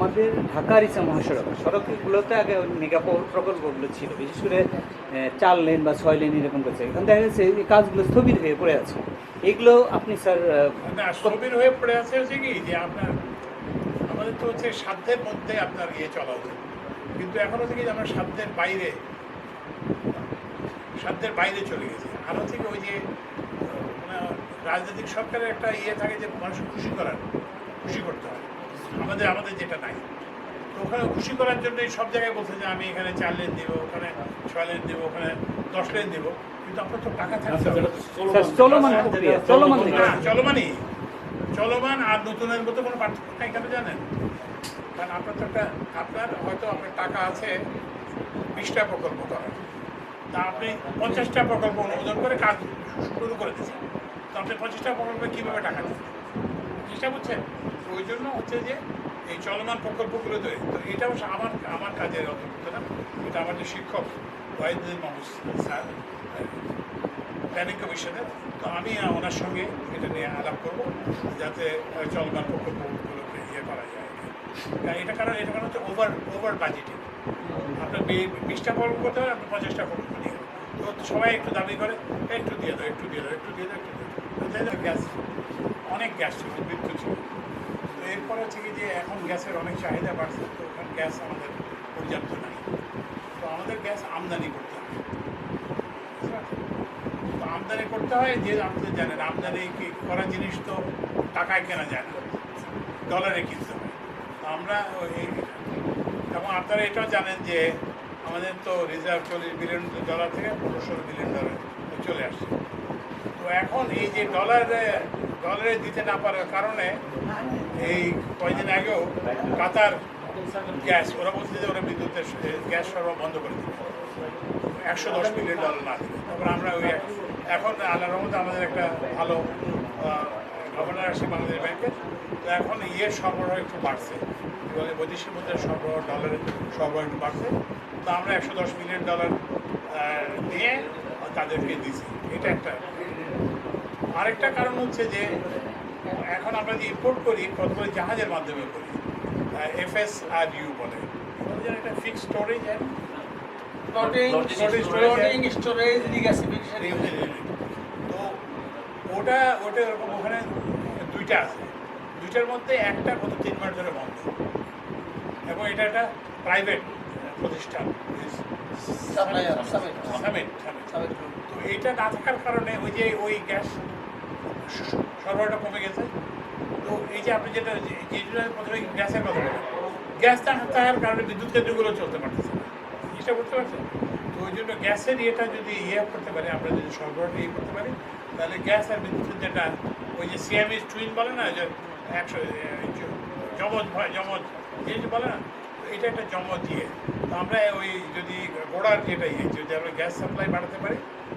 আমাদের ঢাকার ইসা মহাসড়ক, সড়কগুলোতে আগে মেগা প্রকল্পগুলো ছিল, বিশেষ করে চার লেন বা ছয় লেন এরকম করছে। এখন দেখা যাচ্ছে এই কাজগুলো স্থবির হয়ে পড়ে আছে। এগুলো আপনি, স্যার স্থবির হয়ে পড়ে আছে হচ্ছে কি, যে আপনার, আমাদের তো হচ্ছে সাধ্যের মধ্যে আপনার ইয়ে চলা উচিত। কিন্তু এখন হচ্ছে কি যে আমরা সাধ্যের বাইরে সাধ্যের বাইরে চলে গেছে। আর হচ্ছে কি ওই যে রাজনৈতিক সরকারের একটা ইয়ে থাকে যে মানুষকে খুশি করার, খুশি করতে হয়। আমাদের আমাদের যেটা নাই। তো ওখানে খুশি করার জন্যই সব জায়গায় বলছে যে আমি এখানে চার লেন দেবো ওখানে ছয় লেন দেবো ওখানে দশ লেন দেবো। কিন্তু আপনার তো টাকা থাকতে হবে। চলমান। চলমান না চলমানই। চলমান আর নতুনের মধ্যে কোনো পার্থক্য নাই কেন জানেন? কারণ আপনার তো একটা আপনার হয়তো আপনার টাকা আছে বিশটা প্রকল্প করার। তা আপনি পঞ্চাশটা প্রকল্প অনুমোদন করে কাজ শুরু করে দিয়েছেন তো আপনি পঞ্চাশটা প্রকল্পে কীভাবে টাকা দেবেন চেষ্টা করছেন ওই জন্য হচ্ছে যে এই চলমান প্রকল্পগুলো তৈরি তো এটা অবশ্য আমার আমার কাজের অন্তর্ভুক্ত না এটা আমার যে শিক্ষক ওয়াহিদুল মাহমুদ স্যার প্ল্যানিং কমিশনের তো আমি ওনার সঙ্গে এটা নিয়ে আলাপ করব, যাতে চলমান প্রকল্পগুলোকে ইয়ে করা যায়। এটা কারণ এটা কারণ হচ্ছে ওভার ওভার বাজেটিং আপনার বিশটা প্রকল্প করতে হবে আপনার পঞ্চাশটা প্রকল্প নিয়ে। তো সবাই একটু দাবি করে, একটু দিয়ে দাও, একটু দিয়ে দাও, একটু দিয়ে দাও, একটু দিয়ে দাও। গ্যাস, অনেক গ্যাস ছিল, বিদ্যুৎ ছিল। এরপর হচ্ছে কি যে এখন গ্যাসের অনেক চাহিদা বাড়ছে, তো এখন গ্যাস আমাদের পর্যাপ্ত নাই। তো আমাদের গ্যাস আমদানি করতে হবে? তো আমদানি করতে হয় যে আপনি জানেন, আমদানি করা জিনিস তো টাকায় কেনা যায় না, ডলারে কিনতে হয়। তো আমরা এবং আপনারা এটাও জানেন যে আমাদের তো রিজার্ভ চল্লিশ বিলিয়ন ডলার থেকে পনেরোশো বিলিয়ন ডলার চলে আসছে। তো এখন এই যে ডলারে ডলারে দিতে না পারার কারণে এই কয়েকদিন আগেও কাতার গ্যাস, ওরা বলছে যে ওরা বিদ্যুতের গ্যাস সরবরাহ বন্ধ করে দিবে। একশো দশ মিলিয়ন ডলার না দিলে। তারপর আমরা ওই এখন আল্লাহ রহমতে আমাদের একটা ভালো গভর্নর আসে বাংলাদেশ ব্যাংকের তো এখন ইয়ের সরবরাহ একটু বাড়ছে। বৈদেশিক মুদ্রার সরবরাহ, ডলারের সরবরাহ একটু বাড়ছে। তো আমরা একশো দশ মিলিয়ন ডলার দিয়ে তাদেরকে দিছি এটা একটা। আরেকটা কারণ হচ্ছে যে এখন আমরা যে ইম্পোর্ট করি কতগুলো জাহাজের মাধ্যমে করি। এফ এস আর ইউ বলে। একটা ফিক্সড স্টোরেজ অ্যান্ড তো ওটা ওটা এরকম ওখানে দুইটা আছে। দুইটার মধ্যে একটা গত তিন মাস ধরে বন্ধ। এবং এটা একটা প্রাইভেট প্রতিষ্ঠান. তো এটা না থাকার কারণে ওই যে ওই গ্যাস সরবরাহটা কমে গেছে। তো এই যে আপনি যেটা যে- যে জন্য প্রথমে গ্যাসের কথা বলেন গ্যাস না থাকার কারণে বিদ্যুৎ কেন্দ্রগুলো চলতে পারতেছে না। জিনিসটা বুঝতে পারছেন? তো ওই জন্য গ্যাসের ইয়েটা যদি ইয়ে করতে পারি, আমরা যদি সরবরাহটা ইয়ে করতে পারি, তাহলে গ্যাস আর বিদ্যুতের যেটা ওই যে সিএমএস টুইন বলে না, যে একশো জমজ ভয় জমজ জিনিস বলে না এটা একটা জমজ ইয়ে। তো আমরা ওই যদি গোড়ার যেটা ইয়ে যদি আমরা গ্যাস সাপ্লাই বাড়াতে পারি,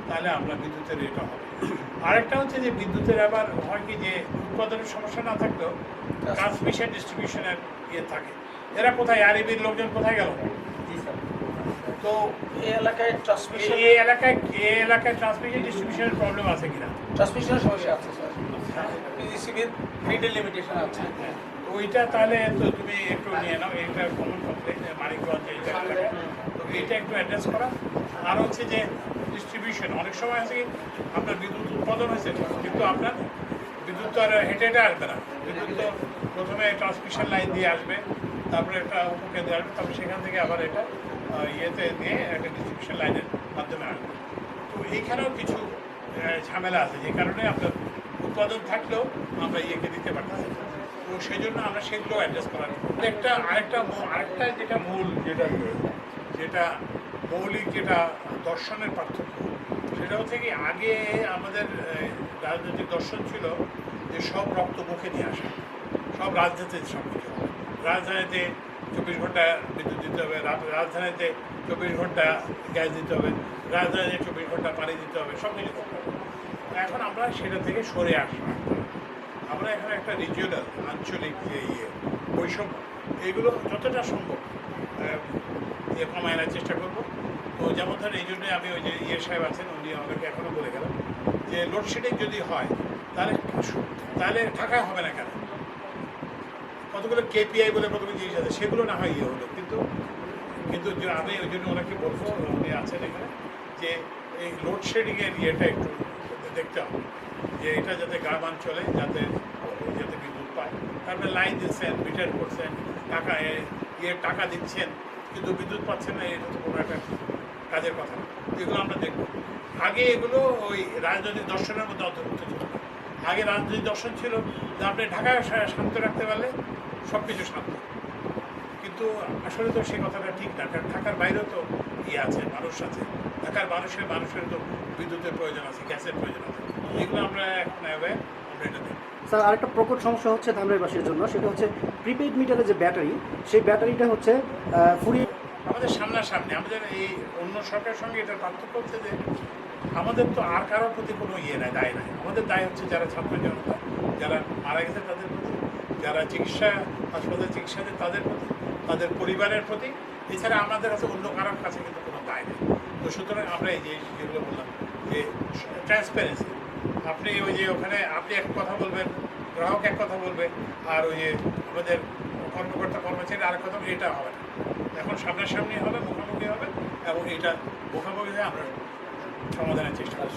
তাহলে আমরা বিদ্যুতের এটা হবে। আরেকটা হচ্ছে যে বিদ্যুতের আবার হয় কি যে উৎপাদনের সমস্যা না থাকলেও ট্রান্সমিশন ডিস্ট্রিবিউশনের ইয়ে থাকে। এরা কোথায়? আরবির লোকজন কোথায় গেল? তো এই এলাকায় ট্রান্সমিশন এই এলাকায় এই এলাকায় ট্রান্সমিশন ডিস্ট্রিবিউশনের প্রবলেম আছে কিনা? ট্রান্সমিশনের সমস্যা আছে স্যার। পিজিসিবির গ্রিডের লিমিটেশন আছে। তো ওইটা তাহলে তো তুমি একটু নিয়ে নাও। এটা কমন কমপ্লেক্স মানিকগঞ্জ এইটা। তো এইটা একটু অ্যাড্রেস করা। আর হচ্ছে যে ডিস্ট্রিবিউশন অনেক সময় আছে আপনার বিদ্যুৎ উৎপাদন হয়েছে, কিন্তু আপনার বিদ্যুৎ তো আর হেঁটে হেঁটে আসবে না। বিদ্যুৎ তো প্রথমে ট্রান্সমিশন লাইন দিয়ে আসবে, তারপরে একটা উপকেন্দ্রে আসবে, তারপরে সেখান থেকে আবার এটা ইয়েতে দিয়ে একটা ডিস্ট্রিবিউশন লাইনের মাধ্যমে আসবে। তো এইখানেও কিছু ঝামেলা আছে, যে কারণে আপনার উৎপাদন থাকলেও আমরা ইয়েকে দিতে পারতাম তো সেই জন্য আমরা সেগুলো অ্যাডজাস্ট করার একটা, আরেকটা আরেকটা যেটা মূল, যেটা যেটা মৌলিক যেটা দর্শনের পার্থক্য সেটা হচ্ছে কি, আগে আমাদের রাজনৈতিক দর্শন ছিল যে সব রক্ত মুখে নিয়ে আসা, সব রাজনীতির হবে। রাজধানীতে চব্বিশ ঘণ্টা বিদ্যুৎ দিতে হবে রাজধানীতে চব্বিশ ঘণ্টা গ্যাস দিতে হবে, রাজধানীতে চব্বিশ ঘণ্টা পানি দিতে হবে, সব কিছু করতে হবে। এখন আমরা সেটা থেকে সরে আসব। আমরা এখানে একটা রিজিওনাল আঞ্চলিক যে ইয়ে বৈষম্য, এইগুলো যতটা সম্ভব কমায় আনার চেষ্টা করব। তো যেমন ধরেন এই জন্যই আমি ওই যে ইয়ে সাহেব আছেন, উনি আমাকে এখনও বলে গেলেন যে লোডশেডিং যদি হয়, তাহলে তাহলে ঢাকায় হবে না কেন? কতগুলো কেপিআই বলে কতগুলো জিনিস আছে, সেগুলো না হয় ইয়ে হলো। কিন্তু কিন্তু আমি ওই জন্য ওনাকে বলব, উনি আছেন এখানে, যে এই লোডশেডিংয়ের ইয়েটা একটু দেখতে হবে, যে এটা যাতে গ্রামাঞ্চলে যাতে যাতে বিদ্যুৎ পায়। তারপরে লাইন দিচ্ছেন মিটার করছেন, টাকা ইয়ে টাকা দিচ্ছেন, কিন্তু বিদ্যুৎ পাচ্ছেন না এটা তো কোনো একটা কাজের কথা। না এগুলো আমরা দেখব। আগে এগুলো ওই রাজনৈতিক দর্শনের মধ্যে অন্তর্ভুক্ত ছিল। আগে রাজনৈতিক দর্শন ছিল যে আপনি ঢাকায় শান্ত রাখতে পারলে সব কিছু শান্ত। কিন্তু আসলে তো সেই কথাটা ঠিক না, কারণ ঢাকার বাইরেও তো ইয়ে আছে, মানুষ আছে। ঢাকার মানুষের মানুষের তো বিদ্যুতের প্রয়োজন আছে, গ্যাসের প্রয়োজন আছে। এগুলো আমরা অ্যাওয়্যার আমরা এটা দেখব। স্যার, আরেকটা প্রকট সমস্যা হচ্ছে ধামরাইবাসীর জন্য, সেটা হচ্ছে প্রিপেইড মিটারের যে ব্যাটারি, সেই ব্যাটারিটা হচ্ছে ফুরিয়ে আমাদের সামনাসামনি, আমাদের এই অন্য সরকারের সঙ্গে এটার পার্থক্য হচ্ছে যে আমাদের তো আর কারোর প্রতি কোনো ইয়ে নাই, দায় নাই। আমাদের দায় হচ্ছে যারা ছাত্র জনতা, যারা মারা গেছে তাদের প্রতি, যারা চিকিৎসা, হাসপাতালে চিকিৎসা দেয় তাদের প্রতি, তাদের পরিবারের প্রতি। এছাড়া আমাদের কাছে অন্য কারোর কাছে কিন্তু কোনো দায় নেই। তো সুতরাং আমরা এই যে যেগুলো বললাম, যে ট্রান্সপারেন্সি আপনি ওই যে ওখানে, আপনি এক কথা বলবেন, গ্রাহক এক কথা বলবে, আর ওই যে আমাদের কর্মকর্তা, কর্মচারী আরেক কথা এটা হবে না। এখন সামনাসামনি হবে মুখোমুখি হবে এবং এটা মুখোমুখি আমরা সমাধানের চেষ্টা করি